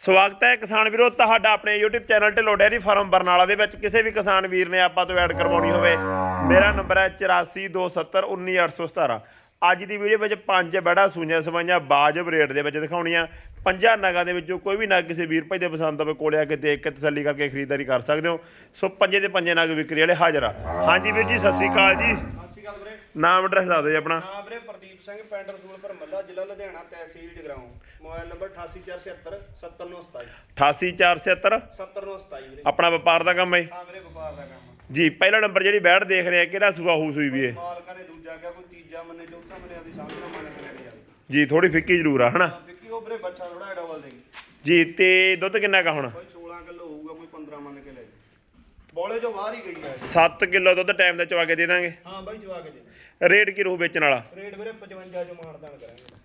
ਸਵਾਗਤ ਹੈ ਕਿਸਾਨ ਵੀਰੋ ਤੁਹਾਡਾ ਆਪਣੇ YouTube channel Dhillon dairy farm Barnala ਦੇ ਵਿੱਚ। ਕਿਸੇ ਵੀ ਕਿਸਾਨ ਵੀਰ ਨੇ ਆਪਾਂ ਤੋਂ ਐਡ ਕਰਵਾਉਣੀ ਹੋਵੇ ਮੇਰਾ ਨੰਬਰ ਹੈ 8427191817 ਅੱਜ ਦੀ ਵੀਡੀਓ ਵਿੱਚ ਪੰਜ ਬੜਾ ਸੂਈਆਂ ਸਵਾਈਆਂ ਬਾਜਬ ਰੇਟ ਦੇ ਵਿੱਚ ਦਿਖਾਉਣੀਆਂ। ਪੰਜਾਂ ਨਗਾਂ ਦੇ ਵਿੱਚੋਂ ਕੋਈ ਵੀ ਨਗ ਕਿਸੇ ਵੀਰ ਭਾਈ ਦੇ ਪਸੰਦ ਹੋਵੇ ਕੋਲੇ ਆ ਕੇ ਦੇਖ ਕੇ ਤਸੱਲੀ ਕਰਕੇ ਖਰੀਦਦਾਰੀ ਕਰ ਸਕਦੇ ਹੋ। ਸੋ ਪੰਜੇ ਦੇ ਪੰਜੇ ਨਗ ਵਿਕਰੀ ਵਾਲੇ ਹਾਜ਼ਰ ਆ। ਹਾਂਜੀ ਵੀਰ ਜੀ ਸਤਿ ਸ਼੍ਰੀ ਅਕਾਲ ਜੀ। ਸਤਿ ਸ਼੍ਰੀ ਅਕਾਲ ਵੀਰੇ। ਨਾਮ ਐਡਰੈਸ ਦੱਸ ਦਿਓ ਜੀ ਆਪਣਾ। ਨਾਮ ਵੀਰੇ ਪ੍ਰਦੀਪ ਸਿੰਘ ਪਿੰਡ ਰਸੂਲਪੁਰ ਮੱਲਾ ਜ਼ਿਲ੍ਹਾ ਲੁਧਿਆਣਾ ਤਹਿਸੀਲ ਜਗਰਾਉਂ। ਮੋਬਾਈਲ ਨੰਬਰ 8847 70927 88477 70927 ਵੀਰੇ। ਆਪਣਾ ਵਪਾਰ ਦਾ ਕੰਮ ਹੈ? ਹਾਂ ਵੀਰੇ ਵਪਾਰ ਦਾ ਕੰਮ ਜੀ ਪਹਿਲਾ ਨੰਬਰ ਜਿਹੜੀ ਬੈਠ ਦੇਖ ਰਹੇ ਆ ਕਿਹੜਾ ਸੂਆ ਹੂ ਸੂਈ ਵੀ ਹੈ ਮਾਲਕਾਂ ਨੇ ਦੂਜਾ ਗਿਆ ਕੋਈ ਤੀਜਾ ਮੰਨੇ ਚੌਥਾ ਮੰਨੇ ਆਦੀ ਸਾਹਮਣੇ ਮੰਨ ਕੇ ਲੈਣੀ ਜਾਂਦੀ ਜੀ ਥੋੜੀ ਫਿੱਕੀ ਜ਼ਰੂਰ ਆ ਹਨਾ? ਵਿੱਕੀ ਉਹ ਵੀਰੇ ਬੱਚਾ ਥੋੜਾ ਡਬਲ ਦੇਗੀ ਜੀ ਤੇ ਦੁੱਧ ਕਿੰਨਾ ਕਾ ਹੁਣ? ਕੋਈ 16 ਕਿਲੋ ਹੋਊਗਾ ਕੋਈ 15 ਮੰਨ ਕੇ ਲੈ ਜੀ ਬੋਲੇ ਜੋ ਬਾਹਰ ਹੀ ਗਈ ਹੈ 7 ਕਿਲੋ ਦੁੱਧ ਟਾਈਮ ਦਾ ਚਵਾ ਕੇ ਦੇ ਦਾਂਗੇ। ਹਾਂ ਬਾਈ ਜਵਾ ਕੇ ਦੇ ਰੇਟ ਕੀ ਰਹੂ ਵੇਚਣ ਵਾਲਾ? ਰੇਟ ਵੀਰੇ 55 ਜੋ ਮਾਰਦਾਨ ਕਰਾਂਗੇ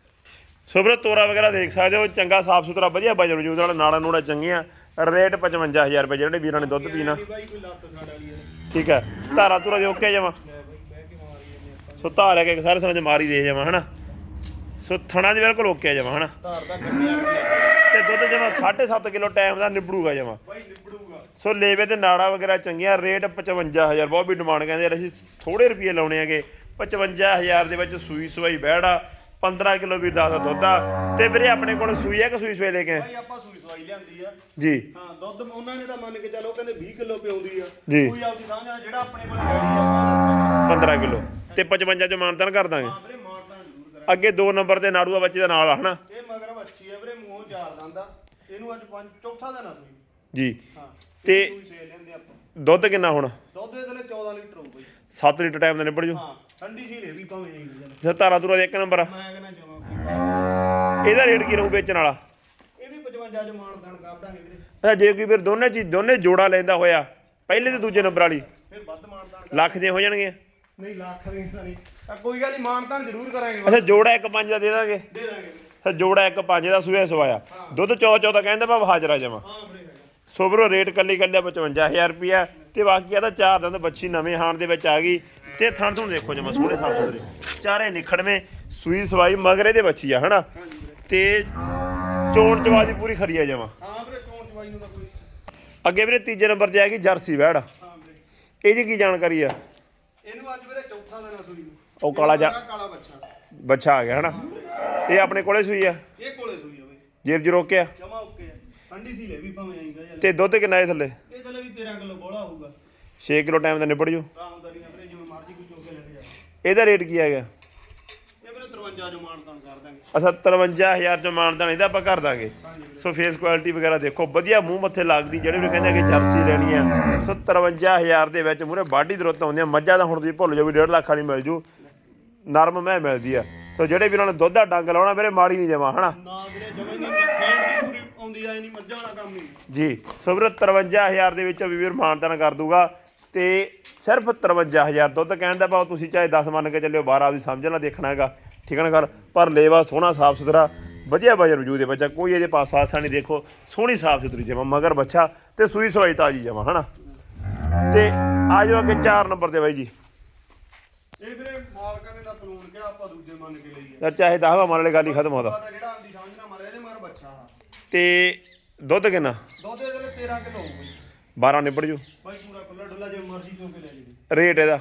ਸੋ ਵੀਰੋ ਤੋਰਾ ਵਗੈਰਾ ਦੇਖ ਸਕਦੇ ਹੋ ਚੰਗਾ ਸਾਫ਼ ਸੁਥਰਾ ਵਧੀਆ ਵਜਨ ਵਜੂਦ ਵਾਲਾ ਨਾੜਾ ਨੂੜਾ ਚੰਗੀਆਂ। ਰੇਟ 55000 ਰੁਪਏ ਜਿਹੜੇ ਵੀਰਾਂ ਨੇ ਦੁੱਧ ਪੀਣਾ। ਠੀਕ ਹੈ। ਧਾਰਾ ਬਾਈ ਬਹਿ ਕੇ ਆਪਾਂ। ਸੋ ਧਾਰ ਹੈ ਕਿ ਸਾਰੇ ਚ ਮਾਰੀ ਦੇ ਜਮਾ ਹਨਾ? ਸੋ ਥਣਾ ਦੀ ਬਿਲਕੁਲ ਓਕੇ ਜਮਾ ਹਨਾ? ਤੇ ਦੁੱਧ ਜਮਾ 7.5 ਕਿਲੋ ਟਾਈਮ ਦਾ ਨਿਬੜੂਗਾ ਜਮਾ ਨਿਬੜੂਗਾ। ਸੋ ਲੇਵੇ ਤੇ ਨਾੜਾ ਵਗੈਰਾ ਚੰਗੀਆਂ ਰੇਟ 55000 ਬਹੁਤ ਵੀ ਡਿਮਾਂਡ ਕਹਿੰਦੇ ਅਸੀਂ ਥੋੜੇ ਰੁਪਏ ਲਾਉਣੇ ਹੈਗੇ 55000 ਦੇ ਵਿੱਚ ਸੂਈ ਸਵਾਈ ਬਹਿੜਾ 15 ਕਿਲੋ ਵੀ 10 ਦੁੱਧ ਆ। ਤੇ ਵੀਰੇ ਆਪਣੇ ਕੋਲ ਸੂਈ ਹੈ ਕਿ ਸੂਈ ਸਵੇ ਲੈ ਕੇ? ਆਏ? ਭਾਈ ਆਪਾਂ ਸੂਈ ਸਵਾਈ ਲਿਆਂਦੀ ਆ। ਜੀ। ਹਾਂ ਦੁੱਧ ਉਹਨਾਂ ਨੇ ਤਾਂ ਮੰਨ ਕੇ ਚੱਲੋ ਕਹਿੰਦੇ 20 ਕਿਲੋ ਪਿਆਉਂਦੀ ਆ। ਜੀ। ਕੋਈ ਆਪਦੀ ਸਮਝ ਨਾਲ ਜਿਹੜਾ ਆਪਣੇ ਕੋਲ ਰੈਡੀ ਆ ਉਹ ਦੱਸਣਾ 15 ਕਿਲੋ। ਤੇ 55 ਚ ਮਾਨਤਨ ਕਰ ਦਾਂਗੇ। ਹਾਂ ਵੀਰੇ ਮਾਰਦਾ ਜ਼ਰੂਰ ਕਰਾਂ ਅੱਗੇ ਦੋ ਨੰਬਰ ਤੇ ਨਾੜੂਆ ਬੱਚੇ ਦਾ ਨਾਲ ਆ ਹਨਾ? ਇਹ ਮਗਰ ਵੱਛੀ ਆ ਵੀਰੇ ਮੂੰਹੋਂ ਚਾਰ ਦੰਦਾ ਇਹਨੂੰ ਅੱਜ ਪੰਜ ਚੌਥਾ ਦਿਨ ਆ ਸੂਈ। ਜੀ। ਹਾਂ ਤੇ- ਇਹ ਸੂਈ ਸੇ ਲੈਂਦੇ ਆਪਾਂ। ਦੁੱਧ ਕਿੰਨਾ ਹੁਣ? ਦੁੱਧ ਇਹਦੇ ਲਈ 14 ਲੀਟਰ ਹੋਊ ਬਈ 7 ਲੀਟਰ ਟਾਈਮ ਦਾ ਨਿਬੜ ਜੂ। ਹਾਂ ਠੰਡੀ ਸੀ ਲੈ ਵੀ ਭਾਵੇਂ ਨਹੀਂ ਜੇ ਧਾਰਾ ਧੂਰਾ ਦੇ ਇੱਕ ਨੰਬਰ ਆ। ਮੈਂ ਕਹਿੰਦਾ ਜਮਾ। ਇਹਦਾ ਰੇਟ ਕੀ ਰਹੂ ਵੇਚਣ ਵਾਲਾ? ਇਹ ਵੀ 55 ਚ ਮਾਨਦਾਨ ਕਰ ਦਾਂਗੇ ਵੀਰੇ। ਅੱਛਾ ਜੇ ਕੋਈ ਵੀਰ ਦੋਨੇ ਚੀਜ਼ ਦੋਨੇ ਜੋੜਾ ਲੈਂਦਾ ਹੋਇਆ ਪਹਿਲੇ ਤੇ ਦੂਜੇ ਨੰਬਰ ਵਾਲੀ। ਫਿਰ ਵੱਧ ਮਾਨਦਾਨ ਕਰ ਲੱਖ ਦੀਆਂ ਹੋ ਜਾਣਗੀਆਂ। ਨਹੀਂ ਲੱਖ ਦੀ ਤਾਂ ਨਹੀਂ। ਤਾਂ ਕੋਈ ਗੱਲ ਨਹੀਂ ਮਾਨਦਾਨ ਜ਼ਰੂਰ ਕਰਾਂਗੇ ਅੱਛਾ ਜੋੜਾ ਇੱਕ ਪੰਜ ਦਾ ਦੇ ਦਾਂਗੇ। ਦੇ ਦਾਂਗੇ। ਵੀਰੇ। ਅੱਛਾ ਜੋੜਾ ਇੱਕ ਪੰਜ ਦਾ ਸੂਆ ਸਵਾਇਆ। ਦੁੱਧ ਚੌ ਚੌ ਦਾ ਕਹਿੰਦਾ ਭਾਵ ਹਾਜ਼ਰਾ ਜਮਾ। ਹਾਂ ਵੀਰੇ। ਸੋ ਵੀਰੋ ਰੇਟ ਕੱਲੀ ਕੱਲੀ 55000 ਰੁਪਿਆ ਤੇ ਬਾਕੀ ਇਹਦਾ ਚਾਰ ਦੰਦ ਬੱਚੀ ਨਵੇਂ ਹਾਣ ਦੇ ਵਿੱਚ ਆ ਗਈ ਤੇ ਥਣ ਤੁਹਾਨੂੰ ਦੇਖੋ ਜਮਾ ਸੋਹਣੇ ਸਾਫ਼ ਸੁਥਰੇ। ਚਾਰੇ ਨਿਖੜਵੇਂ ਸੂਈ ਸਵਾਈ ਮਗਰੇ ਦੇ ਬੱਚੀ ਆ ਹਨਾ? ਤੇ ਚੋਣ ਚਵਾ ਦੀ ਪੂਰੀ ਖਰੀ ਆ ਜਮਾ। ਹਾਂ ਵੀਰੇ ਚੋਣ ਚਵਾਈ ਨੂੰ ਤਾਂ ਕੋਈ ਅੱਗੇ ਵੀਰੇ ਤੀਜੇ ਨੰਬਰ ਤੇ ਆ ਗਈ ਜਰਸੀ ਵੈੜ। ਇਹਦੀ ਕੀ ਜਾਣਕਾਰੀ ਆ? ਇਹਨੂੰ ਅੱਜ ਵੀਰੇ ਚੌਥਾ ਦਿਨ ਆ ਸੂਈ ਨੂੰ। ਉਹ ਕਾਲਾ ਜਾ- ਕਾਲਾ ਬੱਚਾ ਬੱਚਾ ਆ ਗਿਆ ਹਨਾ? ਇਹ ਆਪਣੇ ਕੋਲੇ ਸੂਈ ਆ? ਇਹ ਕੋਲੇ ਸੂਈ ਆ ਬਈ। ਜੇਰ ਜੀ ਰੋਕਿਆ ਜਮਾ ਆ? ਠੰਡੀ ਸੀ ਲੈ ਵੀ ਭਾਵੇਂ ਆਈਗਾ ਯਾਰ ਤੇ ਦੁੱਧ ਕਿੰਨਾ ਇਹ ਥੱਲੇ? ਇਹ ਥੱਲੇ ਵੀ 13 ਕਿਲੋ ਬੋਲਾ ਹੋਊਗਾ। 6 ਕਿਲੋ ਟਾਈਮ ਦਾ ਨਿਬੜ ਜੂ। ਰਾਮਦਾਰੀ ਨਾਲ ਵੀਰੇ ਜਿਵੇਂ ਮਰਜ਼ੀ ਕੋਈ ਚੋਕੇ ਲੈ ਕੇ ਜਾ। ਇਹਦਾ ਰੇਟ ਕੀ ਹੈਗਾ? ਇਹ ਵੀਰੇ 53 ਜੋ ਮਾਨਤਾਨ ਕਰ ਦਾਂਗੇ। ਅੱਛਾ 53000 ਚ ਮਾਨਦਾਨ ਇਹਦਾ ਆਪਾਂ ਕਰ ਦਾਂਗੇ। ਸੋ ਫੇਸ ਕੁਆਲਿਟੀ ਵਗੈਰਾ ਦੇਖੋ ਵਧੀਆ ਮੂੰਹ ਮੱਥੇ ਲੱਗਦੀ ਜਿਹੜੇ ਵੀ ਕਹਿੰਦੇ ਕਿ ਜਰਸੀ ਲੈਣੀ ਆ। ਸੋ 53000 ਦੇ ਵਿੱਚ ਮੂਰੇ ਬਾਡੀ ਦਰੁੱਤ ਆਉਂਦੀ ਆ। ਮੱਝਾਂ ਦਾ ਹੁਣ ਤੁਸੀਂ ਭੁੱਲ ਜਾਓ ਵੀ 1.5 ਲੱਖ ਵਾਲੀ ਮਿਲ ਜੂ। ਨਰਮ ਮੈਂ ਮਿਲਦੀ ਆ। ਸੋ ਜਿਹੜੇ ਵੀ ਉਹਨਾਂ ਨੇ ਦੁੱਧ ਦਾ ਡੰਗ ਲਾਉਣਾ ਵੀਰੇ ਮਾੜੀ ਨਹੀਂ ਜਮਾ ਹਨਾ? ਨਾ ਵੀਰੇ ਜਮਾ ਨਹੀਂ। ਨਹੀਂ ਮੱਝਾਂ ਵਾਲਾ ਕੰਮ ਜੀ ਸੋ ਵੀਰੇ 53000 ਦੇ ਵਿੱਚ ਵੀ ਵੀਰ ਮਾਨਦਾਨ ਕਰ ਦੂਗਾ। ਤੇ ਸਿਰਫ 53000 ਦੁੱਧ ਕਹਿਣ ਦਾ ਭਾਵ ਤੁਸੀਂ ਚਾਹੇ 10 ਮੰਨ ਕੇ ਚੱਲਿਓ 12 ਆਪਦੀ ਸਮਝਣਾ ਦੇਖਣਾ ਹੈਗਾ। ਠੀਕ ਹੈ ਨਾ ਗੱਲ? ਪਰ ਲੇਵਾ ਸੋਹਣਾ ਸਾਫ਼ ਸੁਥਰਾ ਵਧੀਆ ਵਜਨ ਵਜੂਦ ਦੇ ਬੱਚਾ। ਕੋਈ ਇਹਦੇ ਪਾਸ ਆਸਾ ਨਹੀਂ ਦੇਖੋ ਸੋਹਣੀ ਸਾਫ਼ ਸੁਥਰੀ ਜਮਾ ਮਗਰ ਬੱਚਾ ਤੇ ਸੂਈ ਸਵਾਈ ਤਾਜੀ ਜਮਾ ਹਨਾ? ਤੇ ਆ ਜਾਓ ਅੱਗੇ 4 ਨੰਬਰ ਤੇ ਬਾਈ ਜੀ। ਇਹ ਵੀਰੇ ਮਾਲਕਾਂ ਨੇ ਤਾਂ ਕਾਨੂੰਨ ਕਿਹਾ ਆਪਾਂ ਦੂਜੇ ਮੰਨ ਕੇ ਲਈਏ। ਚਾਹੇ 10 ਮਾਰ ਵਾਲੇ ਗੱਲ ਹੀ ਖਤਮ ਹੋਦਾ ਜਿਹੜਾ ਆਂਦੀ ਸਮਝ ਨਾ ਮਾਰੇ ਇਹਦੇ ਮਗਰ ਬੱਚਾ ਆ ਤੇ ਦੁੱਧ ਕਿੰਨਾ? ਦੁੱਧ ਇਹਦੇ ਲਈ 13 ਕਿਲੋ ਹੋਊਗਾ 12 ਨਿਬੜ ਜੂ। ਬਾਈ ਪੂਰਾ ਖੁੱਲਾ ਡੁੱਲਾ ਜੇ ਮਰਜ਼ੀ ਚੋਕੇ ਲੈ ਜੀ ਰੇਟ ਇਹਦਾ?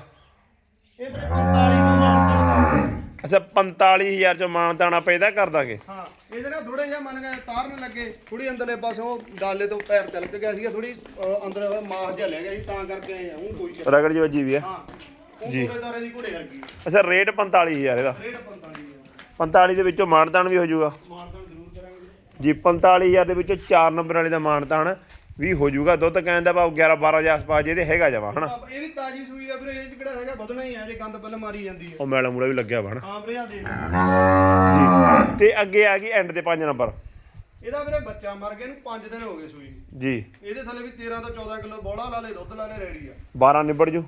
ਇਹ ਵੀਰੇ 45 ਨੂੰ ਮਾਨਤਾਨ ਅੱਛਾ 45000 ਚ ਮਾਨਤਾਨ ਆਪਾਂ ਇਹਦਾ ਕਰ ਦਾਂਗੇ। ਹਾਂ ਇਹਦੇ ਨਾਲ ਥੋੜੇ ਜਿਹਾ ਮੰਨ ਗਏ ਤਾਰਨ ਲੱਗੇ। ਥੋੜੀ ਅੰਦਰਲੇ ਪਾਸੇ ਉਹ ਡਾਲੇ ਤੋਂ ਪੈਰ ਤਿਲਕ ਗਿਆ ਸੀਗਾ ਥੋੜੀ ਅੰਦਰ ਮਾਸ ਜਿਹਾ ਲੈ ਗਿਆ ਸੀ ਤਾਂ ਕਰਕੇ ਆਏ ਆ ਉਹ ਕੋਈ ਚੱਕਰ ਰਗੜ ਜੀ ਵੱਜੀ ਵੀ ਆ। ਹਾਂ ਉਹ ਪੂਰੇ ਦਾਰੇ ਦੀ ਘੋੜੇ ਵਰਗੀ ਅੱਛਾ ਰੇਟ 45000 ਇਹਦਾ। ਰੇਟ 45 ਆ 45 ਦੇ ਵਿੱਚੋਂ ਮਾਨਤਾਨ ਵੀ ਹੋ ਜਾਊਗਾ। ਜੀ 45000 ਦੇ ਵਿੱਚੋਂ 4 ਨੰਬਰ ਵਾਲੇ ਦਾ ਮਾਨਤਾਨ ਵੀ ਹੋ ਜਾਊਗਾ ਦੁੱਧ ਕਹਿਣ ਦਾ ਭਾਵ 11 12 ਦੇ ਆਸ-ਪਾਸ ਜਿਹਦੇ ਹੈਗਾ ਜਮਾ ਹਨਾ। ਇਹ ਵੀ ਤਾਜੀ ਸੂਈ ਆ ਵੀਰੇ ਇਹ 'ਚ ਕਿਹੜਾ ਹੈਗਾ ਵਧਣਾ ਹੀ ਆ ਜੇ ਗੰਦ ਪੱਲ ਮਾਰੀ ਜਾਂਦੀ ਹੈ ਉਹ ਮੈਲਾ ਮੂਲਾ ਵੀ ਲੱਗਿਆ ਵਾ ਹਨਾ। ਹਾਂ ਵੀਰੇ ਆ। ਦੇਖ ਜੀ। ਤੇ ਅੱਗੇ ਆ ਗਈ ਐਂਡ ਤੇ 5 ਨੰਬਰ। ਇਹਦਾ ਵੀਰੇ ਬੱਚਾ ਮਰ ਗਿਆ ਨੂੰ 5 ਦਿਨ ਹੋ ਗਏ ਸੂਈ। ਜੀ। ਇਹਦੇ ਥੱਲੇ ਵੀ 13 ਤੋਂ 14 ਕਿਲੋ ਬੋਲਾ ਲਾ ਲੇ ਦੁੱਧ ਲਾ ਲੇ ਰੈਡੀ ਆ। 12 ਨਿਬੜ ਜੂ।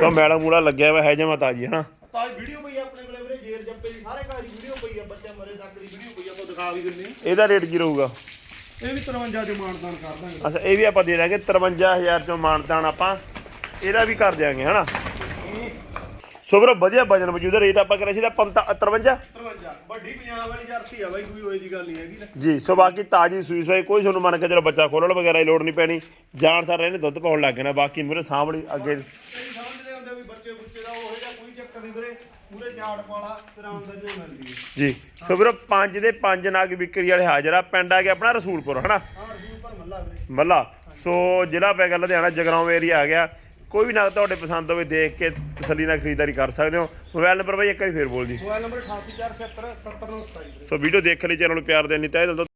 ਸੋ ਮੈਲਾ ਮੂਲਾ ਲੱਗਿਆ ਵਾ ਹੈ ਜਮਾ ਤਾਜੀ ਹਨਾ। ਤਾਜ ਵੀਡੀਓ ਪਈ ਆ ਆਪਣੇ ਕੋਲੇ ਵੀਰੇ ਜੇਰ ਜੱਪੇ ਦੀ ਸਾਰੇ ਘਰ ਦੀ ਵੀਡੀਓ ਪਈ ਆ ਬੱਚਾ ਮਰੇ ਤੱਕ ਦੀ ਵੀਡੀਓ ਪਈ ਆ ਆਪਾਂ ਦਿਖਾ ਵੀ ਦਿੰਨੇ ਆ ਇਹਦਾ ਰੇਟ ਕੀ ਰਹੂਗਾ? ਇਹ ਵੀ 53 ਜੋ ਮਾਨਦਾਨ ਕਰ ਦਾਂਗੇ। ਅੱਛਾ ਇਹ ਵੀ ਆਪਾਂ ਦੇ ਦਾਂਗੇ 53000 ਚੋਂ ਮਾਨਤਾਨ ਆਪਾਂ। ਇਹਦਾ ਵੀ ਕਰ ਦਿਆਂਗੇ ਹਨਾ? ਸੋ ਵੀਰੋ ਵਧੀਆ ਵਜਨ ਮੌਜੂਦ ਹੈ ਰੇਟ ਆਪਾਂ ਕਰਿਆ ਸੀ ਤਾਂ 53 53 ਵੱਡੀ ਪੰਜਾਬ ਵਾਲੀ ਜਰਸੀ ਆ ਬਾਈ ਕੋਈ ਹੋਏ ਦੀ ਗੱਲ ਨਹੀਂ ਹੈਗੀ ਜੀ ਸੋ ਬਾਕੀ ਤਾਜੀ ਸੂਈ ਸੋਈ ਕੋਈ ਤੁਹਾਨੂੰ ਮੰਨ ਕੇ ਚਲੋ ਬੱਚਾ ਖੋਲਣ ਵਗੈਰਾ ਦੀ ਲੋੜ ਨਹੀਂ ਪੈਣੀ। ਜਾਣ ਸਾਰ ਇਹਨੇ ਦੁੱਧ ਪਾਉਣ ਲੱਗ ਜਾਣਾ ਬਾਕੀ ਮੂਰੇ ਸਾਹਮਣੇ ਅੱਗੇ ਕਈ ਸਮਝਦੇ ਹੁੰਦੇ ਵੀ ਬੱਚੇ ਬੁੱਚੇ ਦਾ ਉਹ ਜਿਹਾ ਕੋਈ ਚੱਕਰ ਨਹੀਂ ਵੀਰੇ ਪੂਰੇ ਝਾੜ ਪਾਲਾ ਤੇ ਆਮਦਨ ਜੋ ਮਿਲਦੀ। ਹੈ ਜੀ। ਸੋ ਵੀਰੋ ਪੰਜ ਦੇ ਪੰਜ ਨਾਗ ਵਿਕਰੀ ਵਾਲੇ ਹਾਜ਼ਰ ਆ। ਪਿੰਡ ਆ ਗਿਆ ਆਪਣਾ ਰਸੂਲਪੁਰ ਹਨਾ? ਹਾਂ ਰਜੂਲ ਪਰ ਮੱਲਾ ਵੀਰੇ। ਮੱਲਾ। ਸੋ ਜ਼ਿਲ੍ਹਾ ਪੈ ਗਿਆ ਲੁਧਿਆਣਾ ਜਗਰਾਉਂ ਏਰੀਆ ਆ ਗਿਆ। ਕੋਈ ਵੀ ਨਗ ਤੁਹਾਡੇ ਪਸੰਦ ਹੋਵੇ ਦੇਖ ਕੇ ਤਸੱਲੀ ਨਾਲ ਖਰੀਦਦਾਰੀ ਕਰ ਸਕਦੇ ਹੋ। ਮੋਬਾਈਲ ਨੰਬਰ ਬਾਈ ਇੱਕ ਵਾਰੀ ਫੇਰ ਬੋਲ ਜੀ। ਮੋਬਾਈਲ ਨੰਬਰ 88477 70927 ਵੀਰੇ। ਸੋ ਵੀਡੀਓ ਦੇਖ ਲਈ ਚੈਨਲ ਨੂੰ ਪਿਆਰ ਦੇਣ ਲਈ ਤਹਿ ਦਿਲ ਤੋਂ